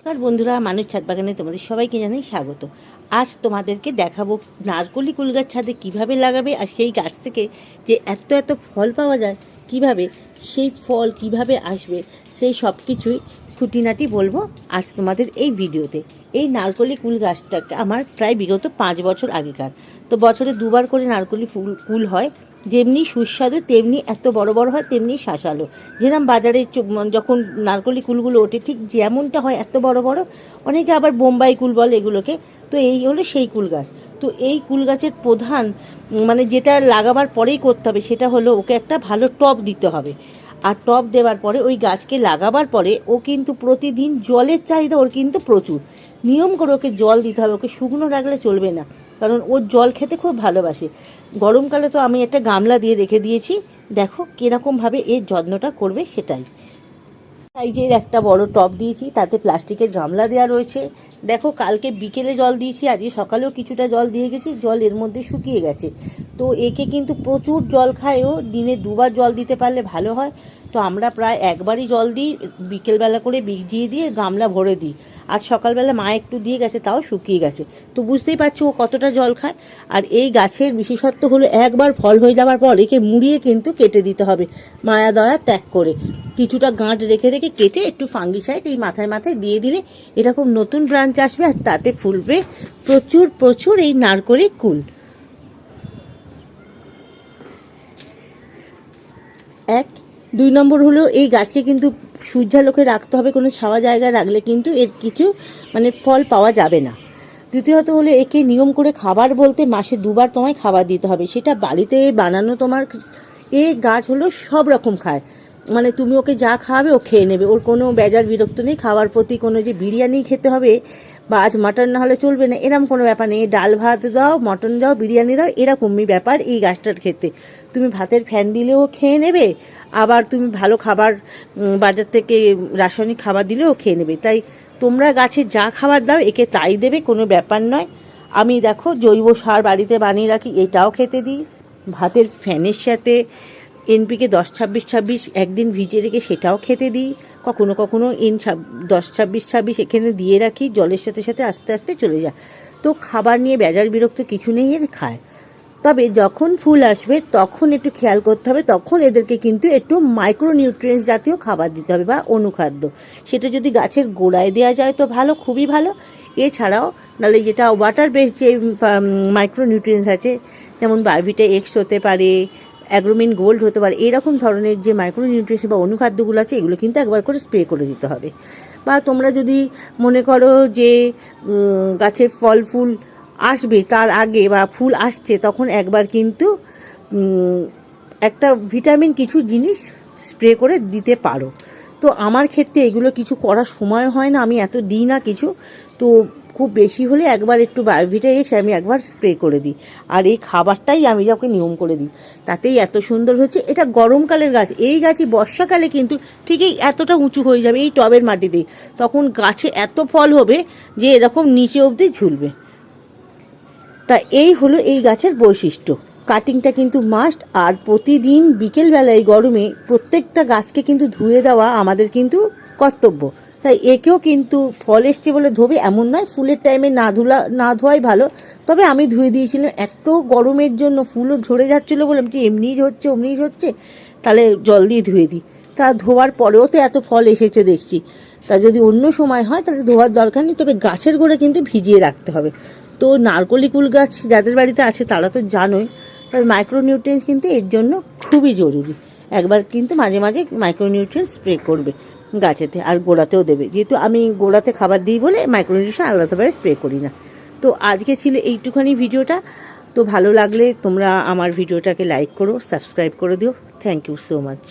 নমস্কার বন্ধুরা, মানুষ ছাদ বাগানে তোমাদের সবাইকে জানাই স্বাগত। আজ তোমাদেরকে দেখাবো নারকলি কুল গাছ ছাদে কীভাবে লাগাবে আর সেই গাছ থেকে যে এত এত ফল পাওয়া যায়, কীভাবে সেই ফল কীভাবে আসবে, সেই সব কিছুই খুঁটিনাটি বলব আজ তোমাদের এই ভিডিওতে। এই নারকলি কুল গাছটাকে আমার প্রায় বিগত পাঁচ বছর আগেকার। তো বছরে দুবার করে নারকলি ফুল, কুল হয়। যেমনি সুস্বাদু, তেমনি এত বড় বড় হয়, তেমনি শাঁসালো। যেরকম বাজারে যখন নারকলি কুলগুলো ওঠে, ঠিক যেমনটা হয় এত বড় বড়, অনেকে আবার বোম্বাই কুল বলে এগুলোকে। তো এই হলো সেই কুল গাছ। তো এই কুল গাছের প্রধান মানে যেটা লাগাবার পরেই করতে হবে, সেটা হলো ওকে একটা ভালো টব দিতে হবে। আর টব দেওয়ার পরে ওই গাছকে লাগাবার পরে ও কিন্তু প্রতিদিন জলের চাহিদা ওর কিন্তু প্রচুর। নিয়ম করে ওকে জল দিতে হবে, ওকে শুকনো রাখলে চলবে না। কারণ ও জল খেতে খুব ভালোবাসে। গরমকালে তো আমি একটা গামলা দিয়ে রেখে দিয়েছি। দেখো কীরকমভাবে এর যত্নটা করবে সেটাই। সাইজের একটা বড় টব দিয়েছি, তাতে প্লাস্টিকের গামলা দেওয়া রয়েছে। দেখো কালকে বিকেলে জল দিয়েছি, আজকে সকালেও কিছুটা জল দিয়ে গেছি, জল এর মধ্যে শুকিয়ে গেছে। তো একে কিন্তু প্রচুর জল খায় ও, দিনে দুবার জল দিতে পারলে ভালো হয়। তো আমরা প্রায় একবারই জল দিই, বিকেলবেলা করে ভিজিয়ে দিয়ে গামলা ভরে দিই। আজ সকালবেলা মা একটু দিয়ে গেছে, তাও শুকিয়ে গেছে। তো বুঝতেই পারছ ও কতটা জল খায়। আর এই গাছের বিশেষত্ব হলো একবার ফল হয়ে যাওয়ার পর একে মুড়িয়ে কিন্তু কেটে দিতে হবে। মায়া দয়া ত্যাগ করে। কিছুটা গাঁট রেখে রেখে কেটে একটু ফাঙ্গিসাইড এই মাথায় মাথায় দিয়ে দিলে এরকম নতুন ব্রাঞ্চ আসবে আর তাতে ফুলবে প্রচুর প্রচুর এই নারকলি কুল। এক দুই নম্বর হলো, এই গাছকে কিন্তু সূর্যালোকে রাখতে হবে, কোনো ছাওয়া জায়গায় রাখলে কিন্তু এর কিছু মানে ফল পাওয়া যাবে না। দ্বিতীয়ত হলো, একে নিয়ম করে খাবার বলতে মাসে দুবার তোমায় খাবার দিতে হবে। সেটা বাড়িতে বানানো তোমার, এ গাছ হলো সব রকম খায়। মানে তুমি ওকে যা খাওয়াবে, ও খেয়ে নেবে। ওর কোনো বেজার বিরক্ত নেই, খাওয়ার প্রতি কোনো যে বিরিয়ানি খেতে হবে, বা আজ মাটন না হলে চলবে না এরকম কোনো ব্যাপার নেই। ডাল ভাত দাও, মটন দাও, বিরিয়ানি দাও, এরকমই ব্যাপার এই গাছটার খেতে তুমি ভাতের ফ্যান দিলেও খেয়ে নেবে আবার তুমি ভালো খাবার বাজার থেকে রাসায়নিক খাবার দিলেও খেয়ে নেবে। তাই তোমরা গাছে যা খাবার দাও, একে তাই দেবে, কোনো ব্যাপার নয়। আমি দেখো জৈব সার বাড়িতে বানিয়ে রাখি, এটাও খেতে দিই। ভাতের ফ্যানের সাথে এনপিকে দশ ছাব্বিশ ছাব্বিশ একদিন ভিজে রেখে সেটাও খেতে দিই। কখনো কখনো এন দশ ছাব্বিশ ছাব্বিশ এখানে দিয়ে রাখি, জলের সাথে সাথে আস্তে আস্তে চলে যায়। তো খাবার নিয়ে বেজার বিরক্ত কিছু নেই, এর খায়। তবে যখন ফুল আসবে, তখন একটু খেয়াল করতে হবে, তখন এদেরকে কিন্তু একটু মাইক্রোনিউট্রিয়েন্টস জাতীয় খাবার দিতে হবে বা অনুখাদ্য। সেটা যদি গাছের গোড়ায় দেওয়া যায় তো ভালো, খুবই ভালো। এছাড়াও নাহলে যেটা ওয়াটার বেস যে মাইক্রোনিউট্রিয়েন্টস আছে, যেমন বারভিটা এক্স হতে পারে, অ্যাগ্রোমিন গোল্ড হতে পারে, এরকম ধরনের যে মাইক্রোনিউট্রিয়েন্টস বা অনুখাদ্যগুলো আছে, এগুলো কিন্তু একবার করে স্প্রে করে দিতে হবে। বা তোমরা যদি মনে করো যে গাছে ফল ফুল আসবে, তার আগে বা ফুল আসছে, তখন একবার কিন্তু একটা ভিটামিন কিছু জিনিস স্প্রে করে দিতে পারো। তো আমার ক্ষেত্রে এগুলো কিছু করার সময় হয় না, আমি এত দিই না কিছু। তো খুব বেশি হলে একবার একটু বায়োভিটা আমি একবার স্প্রে করে দিই। আর এই খাবারটাই আমি যাকে নিয়ম করে দিই, তাতেই এত সুন্দর হচ্ছে। এটা গরমকালের গাছ, এই গাছই বর্ষাকালে কিন্তু ঠিকই এতটা উঁচু হয়ে যাবে, এই টবের মাটিতেই। তখন গাছে এত ফল হবে যে এরকম নিচে অবধি ঝুলবে। তা এই হলো এই গাছের বৈশিষ্ট্য। কাটিংটা কিন্তু মাস্ট আর প্রতিদিন বিকেলবেলায় গরমে প্রত্যেকটা গাছকে কিন্তু ধুয়ে দেওয়া আমাদের কিন্তু কর্তব্য। তাই একেও কিন্তু ফল এসছে বলে ধোবে এমন নয়, ফুলের টাইমে না ধুলা, না ধোয়াই ভালো। তবে আমি ধুয়ে দিয়েছিলাম, এত গরমের জন্য ফুলও ঝরে যাচ্ছিল বললাম যে এমনিই হচ্ছে অমনিই হচ্ছে তাহলে জল দিয়ে ধুয়ে দিই। তা ধোয়ার পরেও তো এত ফল এসেছে দেখছি। তা যদি অন্য সময় হয়, তাহলে ধোয়ার দরকার নেই, তবে গাছের গোড়া কিন্তু ভিজিয়ে রাখতে হবে। তো নারকলি কুল গাছ যাদের বাড়িতে আছে, তারা তো জানোই, তবে মাইক্রোনিউট্রিয়েন্টস কিন্তু এর জন্য খুবই জরুরি। একবার কিন্তু মাঝে মাঝে মাইক্রোনিউট্রিয়েন্টস স্প্রে করবে গাছেতে, আর গোড়াতেও দেবে। যেহেতু আমি গোড়াতে খাবার দিই বলে মাইক্রোনিউট্রিয়েন্টস আলাদাভাবে স্প্রে করি না। তো আজকে ছিল এইটুখানি ভিডিওটা। তো ভালো লাগলে তোমরা আমার ভিডিওটাকে লাইক করো সাবস্ক্রাইব করে দিও। Thank you so much